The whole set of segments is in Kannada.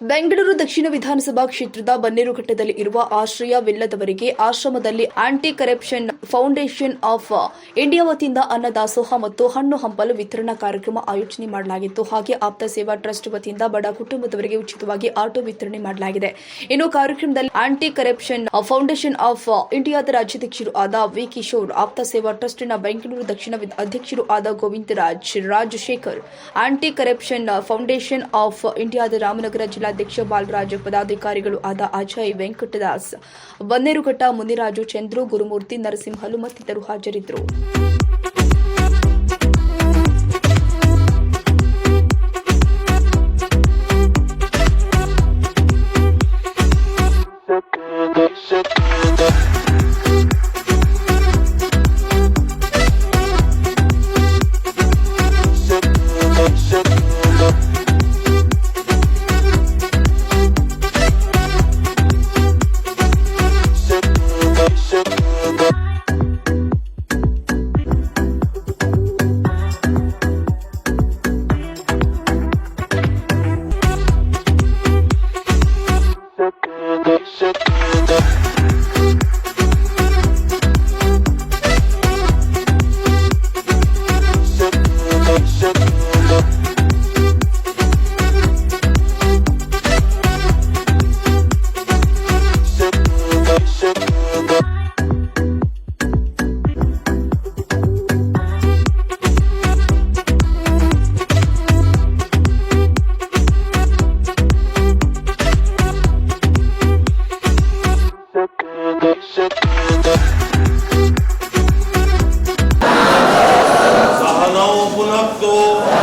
ಬೆಂಗಳೂರು ದಕ್ಷಿಣ ವಿಧಾನಸಭಾ ಕ್ಷೇತ್ರದ ಬನ್ನೇರುಘಟ್ಟದಲ್ಲಿ ಇರುವ ಆಶ್ರಯವಿಲ್ಲದವರಿಗೆ ಆಶ್ರಮದಲ್ಲಿ anti corruption foundation of India ವತಿಯಿಂದ ಅನ್ನದಾಸೋಹ ಮತ್ತು ಹಣ್ಣು ಹಂಪಲು ವಿತರಣಾ ಕಾರ್ಯಕ್ರಮ ಆಯೋಜನೆ ಮಾಡಲಾಗಿತ್ತು. ಹಾಗೆ ಆಪ್ತ ಸೇವಾ ಟ್ರಸ್ಟ್ ವತಿಯಿಂದ ಬಡ ಕುಟುಂಬದವರಿಗೆ ಉಚಿತವಾಗಿ ಆಟೋ ವಿತರಣೆ ಮಾಡಲಾಗಿದೆ. ಇನ್ನು ಕಾರ್ಯಕ್ರಮದಲ್ಲಿ ಆಂಟಿ ಕರಪ್ಷನ್ ಫೌಂಡೇಶನ್ ಆಫ್ ಇಂಡಿಯಾದ ರಾಜ್ಯಾಧ್ಯಕ್ಷರು ಆದ ವಿ ಕಿಶೋರ್, ಆಪ್ತ ಸೇವಾ ಟ್ರಸ್ಟ್ನ ಬೆಂಗಳೂರು ದಕ್ಷಿಣ ಅಧ್ಯಕ್ಷರು ಆದ Govindaraj, Rajashekar anti corruption foundation of ಇಂಡಿಯಾದ ರಾಮನಗರ ಜಿಲ್ಲಾಧ್ಯಕ್ಷ ಬಾಲರಾಜು ಪದಾಧಿಕಾರಿಗಳು ಆದ ಅಜಯ್ ವೆಂಕಟದಾಸ್. ಬನ್ನೇರುಘಟ್ಟ ಮುನಿರಾಜು ಚಂದ್ರು ಗುರುಮೂರ್ತಿ ನರಸಿಂಹಲು ಮತ್ತಿತರರು ಹಾಜರಿದ್ದರು. up, though.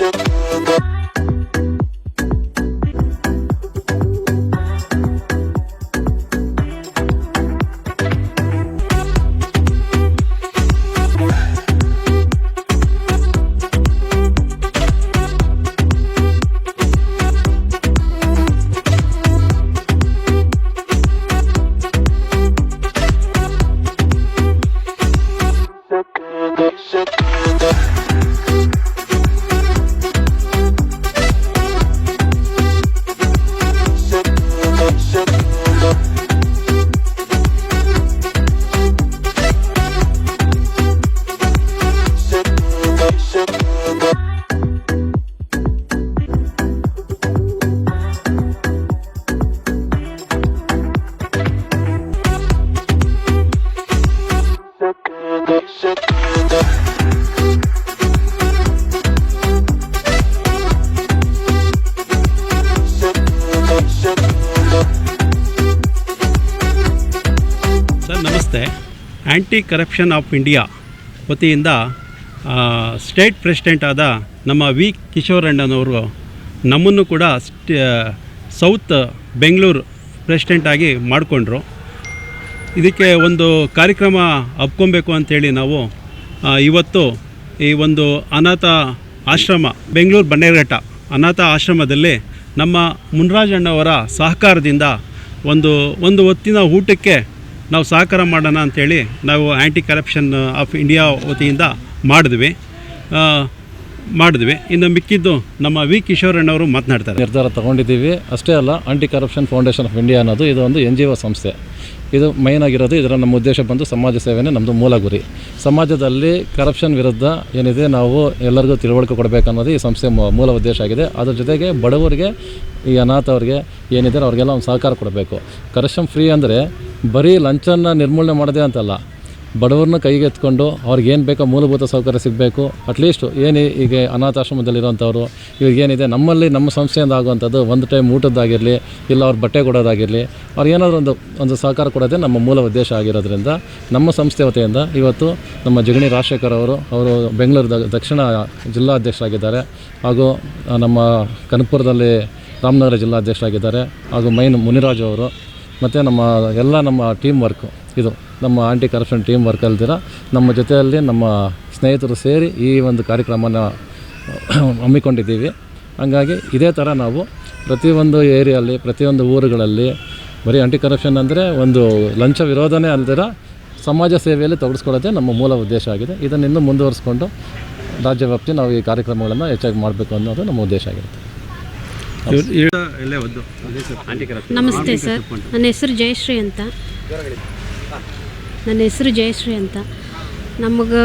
ಸರ್ ನಮಸ್ತೆ. ಆ್ಯಂಟಿ ಕರಪ್ಷನ್ ಆಫ್ ಇಂಡಿಯಾ ವತಿಯಿಂದ ಸ್ಟೇಟ್ ಪ್ರೆಸಿಡೆಂಟ್ ಆದ ನಮ್ಮ ವಿ. ಕಿಶೋರಣ್ಣನವರು ನಮ್ಮನ್ನು ಕೂಡ ಸೌತ್ ಬೆಂಗಳೂರು ಪ್ರೆಸಿಡೆಂಟಾಗಿ ಮಾಡಿಕೊಂಡ್ರು. ಇದಕ್ಕೆ ಒಂದು ಕಾರ್ಯಕ್ರಮ ಹಬ್ಕೊಬೇಕು ಅಂಥೇಳಿ ನಾವು ಇವತ್ತು ಈ ಒಂದು ಅನಾಥ ಆಶ್ರಮ, ಬೆಂಗಳೂರು ಬನ್ನೇರಘಟ್ಟ ಅನಾಥ ಆಶ್ರಮದಲ್ಲಿ ನಮ್ಮ ಮುನ್ರಾಜಣ್ಣವರ ಸಹಕಾರದಿಂದ ಒಂದು ಒಂದು ಹೊತ್ತಿನ ಊಟಕ್ಕೆ ನಾವು ಸಹಕಾರ ಮಾಡೋಣ ಅಂಥೇಳಿ ನಾವು ಆ್ಯಂಟಿ ಕರಪ್ಷನ್ ಆಫ್ ಇಂಡಿಯಾ ವತಿಯಿಂದ ಮಾಡಿದ್ವಿ. ಮಾಡಿದ್ವಿ. ಇನ್ನು ಮಿಕ್ಕಿದ್ದು ನಮ್ಮ ವಿ ಕಿಶೋರಣ್ಣವರು ಮಾತನಾಡ್ತಾರೆ. ನಿರ್ಧಾರ ತಗೊಂಡಿದ್ದೀವಿ. ಅಷ್ಟೇ ಅಲ್ಲ anti corruption foundation of India ಅನ್ನೋದು ಇದು ಒಂದು ಎನ್ ಜಿ ಒ ಸಂಸ್ಥೆ. ಇದು ಮೈನ್ ಆಗಿರೋದು ಇದರ ನಮ್ಮ ಉದ್ದೇಶ ಬಂದು ಸಮಾಜ ಸೇವೆನೇ ನಮ್ಮದು ಮೂಲ ಗುರಿ. ಸಮಾಜದಲ್ಲಿ ಕರಪ್ಷನ್ ವಿರುದ್ಧ ಏನಿದೆ ನಾವು ಎಲ್ಲರಿಗೂ ತಿಳುವಳಿಕೆ ಕೊಡಬೇಕನ್ನೋದು ಈ ಸಂಸ್ಥೆ ಮೂಲ ಉದ್ದೇಶ ಆಗಿದೆ. ಅದ್ರ ಜೊತೆಗೆ ಬಡವರಿಗೆ, ಈ ಅನಾಥವ್ರಿಗೆ ಏನಿದೆ ಅವ್ರಿಗೆಲ್ಲ ಒಂದು ಸಹಕಾರ ಕೊಡಬೇಕು. ಕರಪ್ಷನ್ ಫ್ರೀ ಅಂದರೆ ಬರೀ ಲಂಚನ ನಿರ್ಮೂಲನೆ ಮಾಡೋದೇ ಅಂತಲ್ಲ. ಬಡವ್ರನ್ನ ಕೈಗೆ ಎತ್ಕೊಂಡು ಅವ್ರಿಗೆ ಏನು ಬೇಕೋ ಮೂಲಭೂತ ಸೌಕರ್ಯ ಸಿಗಬೇಕು. ಅಟ್ಲೀಸ್ಟು ಏನು ಈಗ ಅನಾಥಾಶ್ರಮದಲ್ಲಿರೋಂಥವ್ರು ಇವ್ರಿಗೇನಿದೆ ನಮ್ಮಲ್ಲಿ ನಮ್ಮ ಸಂಸ್ಥೆಯಿಂದ ಆಗುವಂಥದ್ದು ಒಂದು ಟೈಮ್ ಊಟದ್ದಾಗಿರಲಿ, ಇಲ್ಲ ಅವ್ರ ಬಟ್ಟೆ ಕೊಡೋದಾಗಿರಲಿ, ಅವ್ರು ಏನಾದರೂ ಒಂದು ಒಂದು ಸಹಕಾರ ಕೊಡೋದೇ ನಮ್ಮ ಮೂಲ ಉದ್ದೇಶ ಆಗಿರೋದ್ರಿಂದ ನಮ್ಮ ಸಂಸ್ಥೆ ವತಿಯಿಂದ ಇವತ್ತು ನಮ್ಮ ಜಗಣಿ ರಾಜಶೇಖರ್ ಅವರು ಅವರು ಬೆಂಗಳೂರು ದಕ್ಷಿಣ ಜಿಲ್ಲಾಧ್ಯಕ್ಷರಾಗಿದ್ದಾರೆ. ಹಾಗೂ ನಮ್ಮ ಕನಕಪುರದಲ್ಲಿ ರಾಮನಗರ ಜಿಲ್ಲಾಧ್ಯಕ್ಷರಾಗಿದ್ದಾರೆ. ಹಾಗೂ ಮೈನ್ ಮುನಿರಾಜು ಅವರು, ಮತ್ತು ನಮ್ಮ ಎಲ್ಲ ನಮ್ಮ ಟೀಮ್ ವರ್ಕು ಇದು. ನಮ್ಮ ಆಂಟಿ ಕರಪ್ಷನ್ ಟೀಮ್ ವರ್ಕ್ ಅಲ್ದಿರ ನಮ್ಮ ಜೊತೆಯಲ್ಲಿ ನಮ್ಮ ಸ್ನೇಹಿತರು ಸೇರಿ ಈ ಒಂದು ಕಾರ್ಯಕ್ರಮನ ಹಮ್ಮಿಕೊಂಡಿದ್ದೀವಿ. ಹಂಗಾಗಿ ಇದೇ ಥರ ನಾವು ಪ್ರತಿಯೊಂದು ಏರಿಯಲ್ಲಿ ಪ್ರತಿಯೊಂದು ಊರುಗಳಲ್ಲಿ ಬರೀ ಆಂಟಿ ಕರಪ್ಷನ್ ಅಂದರೆ ಒಂದು ಲಂಚ ವಿರೋಧನೇ ಅಲ್ದಿರ ಸಮಾಜ ಸೇವೆಯಲ್ಲಿ ತೊಡಗಿಸ್ಕೊಳ್ಳೋದೇ ನಮ್ಮ ಮೂಲ ಉದ್ದೇಶ ಆಗಿದೆ. ಇದನ್ನು ಇನ್ನೂ ಮುಂದುವರಿಸ್ಕೊಂಡು ರಾಜ್ಯವ್ಯಾಪ್ತಿ ನಾವು ಈ ಕಾರ್ಯಕ್ರಮಗಳನ್ನು ಹೆಚ್ಚಾಗಿ ಮಾಡಬೇಕು ಅನ್ನೋದು ನಮ್ಮ ಉದ್ದೇಶ ಆಗಿರುತ್ತೆ ನಮಸ್ತೆ ಸರ್. ನನ್ನ ಹೆಸರು ಜಯಶ್ರೀ ಅಂತ. ನನ್ನ ಹೆಸರು ಜಯಶ್ರೀ ಅಂತ. ನಮಗೆ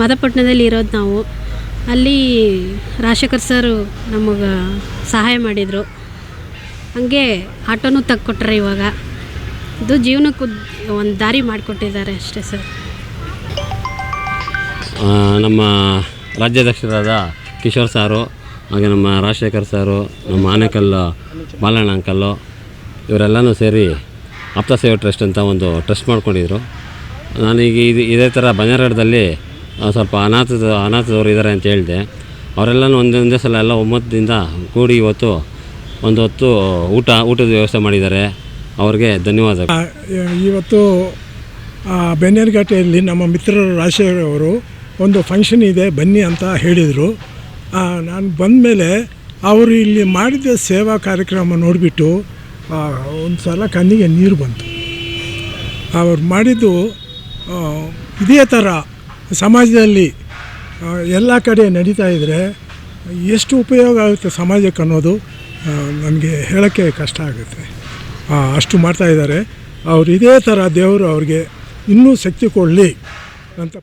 ಮದಪಟ್ಟಣದಲ್ಲಿ ಇರೋದು ನಾವು. ಅಲ್ಲಿ ರಾಜಶೇಖರ್ ಸರು ನಮಗೆ ಸಹಾಯ ಮಾಡಿದರು. ಹಾಗೆ ಆಟೋನೂ ತಕ್ಕೊಟ್ರೆ ಇವಾಗ. ಇದು ಜೀವನಕ್ಕೂ ಒಂದು ದಾರಿ ಮಾಡಿಕೊಟ್ಟಿದ್ದಾರೆ ಅಷ್ಟೇ ಸರ್ ನಮ್ಮ ರಾಜ್ಯಾಧ್ಯಕ್ಷರಾದ ಕಿಶೋರ್ ಸಾರು ಹಾಗೆ ನಮ್ಮ ರಾಜಶೇಖರ್ ಸಾರು ನಮ್ಮ ಆನೆಕಲ್ಲು, ಬಾಲಣ್ಣ ಅಂಕಲ್ಲು, ಇವರೆಲ್ಲನೂ ಸೇರಿ ಆಪ್ತ ಸೇವಾ ಟ್ರಸ್ಟ್ ಅಂತ ಒಂದು ಟ್ರಸ್ಟ್ ಮಾಡ್ಕೊಂಡಿದ್ರು. ನಾನೀಗ ಇದು ಇದೇ ಥರ ಬಂಜಾರಡದಲ್ಲಿ ಸ್ವಲ್ಪ ಅನಾಥದ ಅನಾಥದವ್ರು ಇದ್ದಾರೆ ಅಂತ ಹೇಳಿದೆ. ಅವರೆಲ್ಲನೂ ಒಂದೊಂದೇ ಒಂದೇ ಸಲ ಎಲ್ಲ ಒಮ್ಮತದಿಂದ ಕೂಡಿ ಇವತ್ತು ಒಂದು ಹೊತ್ತು ಊಟ, ಊಟದ ವ್ಯವಸ್ಥೆ ಮಾಡಿದ್ದಾರೆ. ಅವ್ರಿಗೆ ಧನ್ಯವಾದ. ಇವತ್ತು ಬೆನ್ನೇರುಘಟ್ಟೆಯಲ್ಲಿ ನಮ್ಮ ಮಿತ್ರರು ರಾಜಶೇಖರ್ ಅವರು ಒಂದು ಫಂಕ್ಷನ್ ಇದೆ, ಬನ್ನಿ ಅಂತ ಹೇಳಿದರು. ನಾನು ಬಂದ ಮೇಲೆ ಅವರು ಇಲ್ಲಿ ಮಾಡಿದ ಸೇವಾ ಕಾರ್ಯಕ್ರಮ ನೋಡಿಬಿಟ್ಟು ಒಂದು ಸಲ ಕಣ್ಣಿಗೆ ನೀರು ಬಂತು. ಅವ್ರು ಮಾಡಿದ್ದು ಇದೇ ಥರ ಸಮಾಜದಲ್ಲಿ ಎಲ್ಲ ಕಡೆ ನಡೀತಾ ಇದ್ದರೆ ಎಷ್ಟು ಉಪಯೋಗ ಆಗುತ್ತೆ ಸಮಾಜಕ್ಕೆ ಅನ್ನೋದು ನನಗೆ ಹೇಳೋಕ್ಕೆ ಕಷ್ಟ ಆಗುತ್ತೆ. ಅಷ್ಟು ಮಾಡ್ತಾ ಇದ್ದಾರೆ. ಅವ್ರು ಇದೇ ಥರ ದೇವರು ಅವ್ರಿಗೆ ಇನ್ನೂ ಶಕ್ತಿ ಕೊಡಲಿ ಅಂತ